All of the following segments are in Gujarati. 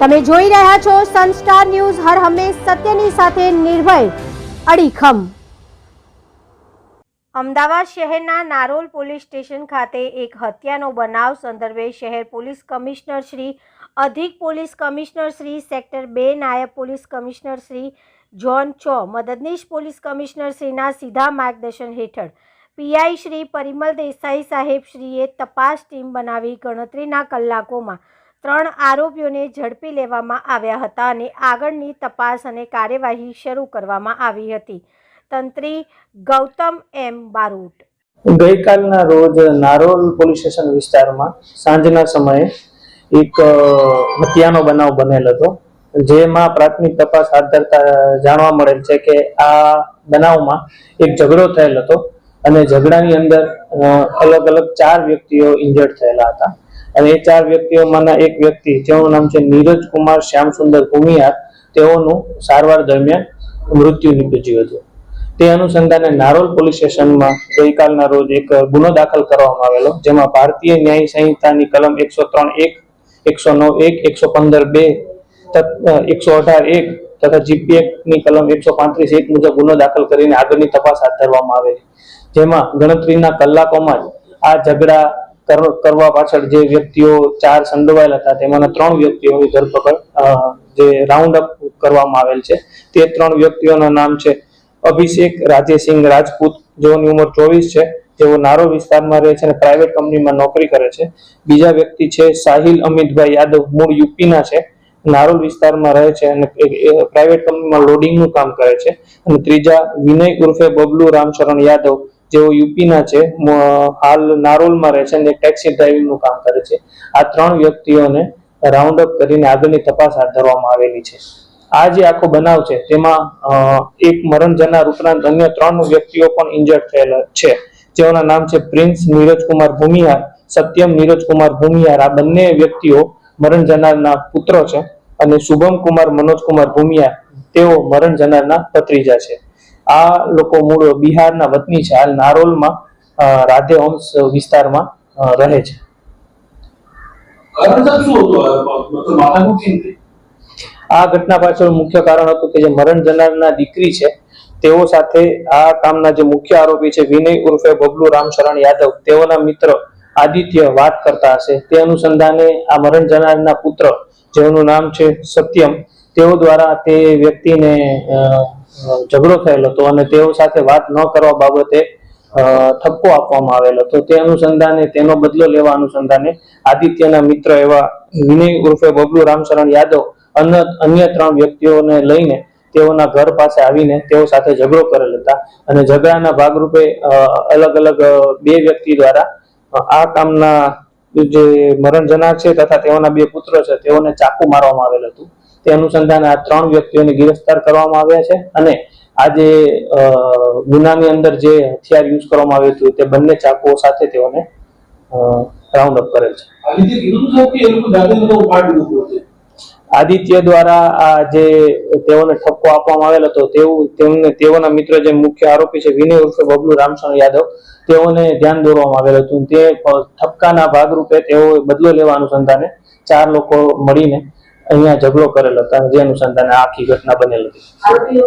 તમે જોઈ રહ્યા છો સનસ્ટાર ન્યૂઝ હર હંમેશ સત્યની સાથે નિર્ભય, અડીખમ. અમદાવાદ શહેરના નારોલ પોલીસ સ્ટેશન ખાતે એક હત્યાનો બનાવ સંદર્ભે શહેર પોલીસ કમિશનર શ્રી, અધિક પોલીસ કમિશનર શ્રી, સેક્ટર બે નાયબ પોલીસ કમિશનર શ્રી જોન ચો, મદદનીશ પોલીસ કમિશનર શ્રીના સીધા માર્ગદર્શન હેઠળ. પીઆઈ શ્રી પરિમલ દેસાઈ સાહેબ શ્રીએ તપાસ ટીમ બનાવી ગણતરીના કલાકોમાં ત્રણ આરોપીઓને ઝડપી લેવામાં આવ્યા હતા અને આગળની તપાસ અને કાર્યવાહી શરૂ કરવામાં આવી હતી. તંત્રી ગૌતમ એમ બારૂટ ગઈકાલના રોજ નારોલ પોલીસ સ્ટેશન વિસ્તારમાં સાંજના સમયે એક હત્યાનો બનાવ બનેલ હતો, જેમાં પ્રાથમિક તપાસ હાથ ધરતા જાણવા મળેલ છે કે આ બનાવમાં એક ઝઘડો થયેલ હતો અને ઝઘડાની અંદર અલગ અલગ ચાર વ્યક્તિઓ ઇન્જર્ડ થયેલા હતા. અને એ ચાર વ્યક્તિઓમાંના એક વ્યક્તિ, જેનું નામ છે નીરજ કુમાર શ્યામસુંદર ભૂમિયાર, તેઓનું સારવાર દરમિયાન મૃત્યુ નીપજ્યું હતું. તે અનુસંધાને નારોલ પોલીસ સ્ટેશનમાં ગઈકાલના રોજ એક ગુનો દાખલ કરવામાં આવેલો, જેમાં ભારતીય ન્યાય સંહિતાની કલમ એકસો ત્રણ એક, એકસો નવ એક, એકસો પંદર બે એકસો અઢાર એક તથા જીપીએફની કલમ એકસો પાંત્રીસ એક મુજબ ગુનો દાખલ કરીને આગળની તપાસ હાથ ધરવામાં આવેલી. જેમાં ગણતરીના કલાકોમાં જ આ ઝઘડા કરવા પાછળ જે વ્યક્તિઓ ચાર સંડોવાયેલા હતા, તેમાંના ત્રણ વ્યક્તિઓની ધરપકડ જે રાઉન્ડ અપ કરવામાં આવેલ છે. તે ત્રણ વ્યક્તિઓના નામ છે અભિષેક, રાજેસિંહ રાજપૂત, જેઓની ઉંમર ચોવીસ છે, તેઓ નારો વિસ્તારમાં રહે છે અને પ્રાઇવેટ કંપનીમાં નોકરી કરે છે. બીજા વ્યક્તિ છે સાહિલ અમિતભાઈ યાદવ, મૂળ યુપીના છે, નારોલ વિસ્તારમાં રહે છે અને પ્રાઇવેટ કંપનીમાં લોડિંગનું કામ કરે છે. અને ત્રીજા વિનય ઉર્ફે બબલુ રામચરણ યાદવ જેઓ યુપીના છે હાલ નારોલમાં રહે છે અને ટેક્સી ડ્રાઇવિંગનું કામ કરે છે. આ ત્રણ વ્યક્તિઓને રાઉન્ડ અપ કરીને આગળની તપાસ હાથ ધરવામાં આવેલી છે. આ જે આખો બનાવ છે, તેમાં એક મરણ જનાર ઉપરાંત અન્ય ત્રણ વ્યક્તિઓ પણ ઇન્જર્ડ થયેલા છે. જેઓના નામ છે પ્રિન્સ નીરજકુમાર ભૂમિયાર, સત્યમ નીરજકુમાર ભૂમિયાર. આ બંને વ્યક્તિઓ મરણ જનારના પુત્ર છે અને શુભમ કુમાર મનોજ કુમાર ભૂમિયાર, તેઓ મરણ જનારના ભત્રીજા છે. આ લોકો મૂળ બિહારના વતની છે. હાલ નારોલમાં રાધે હોમ્સ વિસ્તારમાં રહે છે. આ? ઘટના પાછળ મુખ્ય કારણ હતું કે જે મરણ જનારના દીકરી છે તેઓ સાથે આ કામના જે મુખ્ય આરોપી છે વિનય ઉર્ફે બબલુ રામશરણ યાદવ તેઓના મિત્ર આદિત્ય વાત કરતા હશે. તે અનુસંધાને આ મરણ જનારના પુત્ર જેનું નામ છે સત્યમ તેઓ દ્વારા તે વ્યક્તિને ઝઘડો થયેલો હતો અને તેઓ સાથે વાત ન કરવા બાબતે ઠપકો આપવામાં આવેલો હતો. તે અનુસંધાને, તેનો બદલો લેવા અનુસંધાને આદિત્યના મિત્ર એવા વિનય ઉર્ફે બબલુ રામશરણ યાદવ અન્ય અન્ય ત્રણ વ્યક્તિઓને લઈને તેઓના ઘર પાસે આવીને તેઓ સાથે ઝઘડો કરેલ હતા અને ઝઘડાના ભાગરૂપે અલગ અલગ બે વ્યક્તિ દ્વારા આ કામના જે મરણ જનાર છે તથા તેઓના બે પુત્ર છે તેઓને ચાકુ મારવામાં આવેલ હતું. તે અનુસંધાને આ ત્રણ વ્યક્તિઓને ગિરફ્તાર કરવામાં આવ્યા છે અને આ જે ગુનાની અંદર જે હથિયાર યુઝ કરવામાં આવ્યું હતું તે બંને ચાકુઓ સાથે તેઓને રાઉન્ડ અપ કરેલ છે. આદિત્ય દ્વારા આ જે તેઓને ઠપકો આપવામાં આવેલ હતો તેવું તેમને તેઓના મિત્ર જે મુખ્ય આરોપી છે વિનય ઉર્ફે બબલુ રામચંદ્ર યાદવ તેઓને ધ્યાન દોરવામાં આવેલ હતું. તે ઠપકાના ભાગરૂપે તેઓ બદલો લેવા અનુસંધાને ચાર લોકો મળીને અહીંયા ઝઘડો કરેલ હતો જે અનુસંધાને આખી ઘટના બનેલી હતી.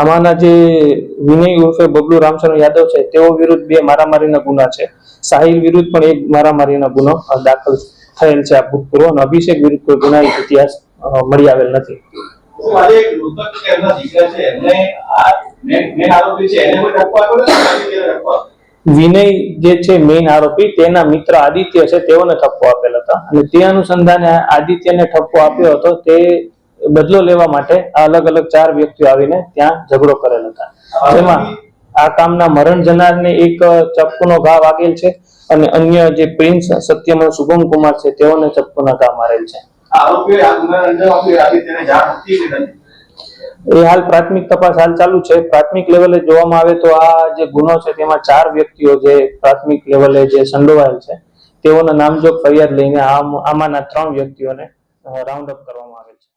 આમાંના જે વિનય ઉર્ફે બબલુ રામચંદ્ર યાદવ છે તેઓ વિરુદ્ધ બે મારામારીના ગુના છે. સાહિલ વિરુદ્ધ પણ એક મારામારીના ગુનો દાખલ થયેલ છે આ ભૂતપૂર્વ અને અભિષેક વિરુદ્ધ કોઈ ગુના ઇતિહાસ મળી આવેલ નથી. દીકરા છે એમને મેં આરોપી છે એને કોઈ વિનય જે છે મેઇન આરોપી, તેના મિત્ર આદિત્ય છે, તેઓને ઠપકો આપેલ હતા. અને તે અનુસંધાને આદિત્યને ઠપકો આપ્યો હતો, તે બદલો લેવા માટે અલગ અલગ ચાર વ્યક્તિઓ આવીને ત્યાં ઝઘડો કરેલ હતા. જેમાં આ કામના મરણ જનારને એક ચપ્પુનો ઘા વાગેલ છે અને અન્ય જે પ્રિન્સ સત્યમન શુભમ કુમાર છે, તેઓને ચપ્પુના ઘા મારેલ છે. આરોપી આદિત્યને જાણ હતી કે એ હાલ પ્રાથમિક તપાસ હાલ ચાલુ છે. પ્રાથમિક લેવલે જોવામાં આવે તો આ જે ગુનો છે તેમાં ચાર વ્યક્તિઓ જે પ્રાથમિક લેવલે જે સંડોવાયેલ છે, તેઓના નામજોગ ફરિયાદ લઈને આમાંના ત્રણ વ્યક્તિઓને રાઉન્ડ અપ કરવામાં આવેલ છે.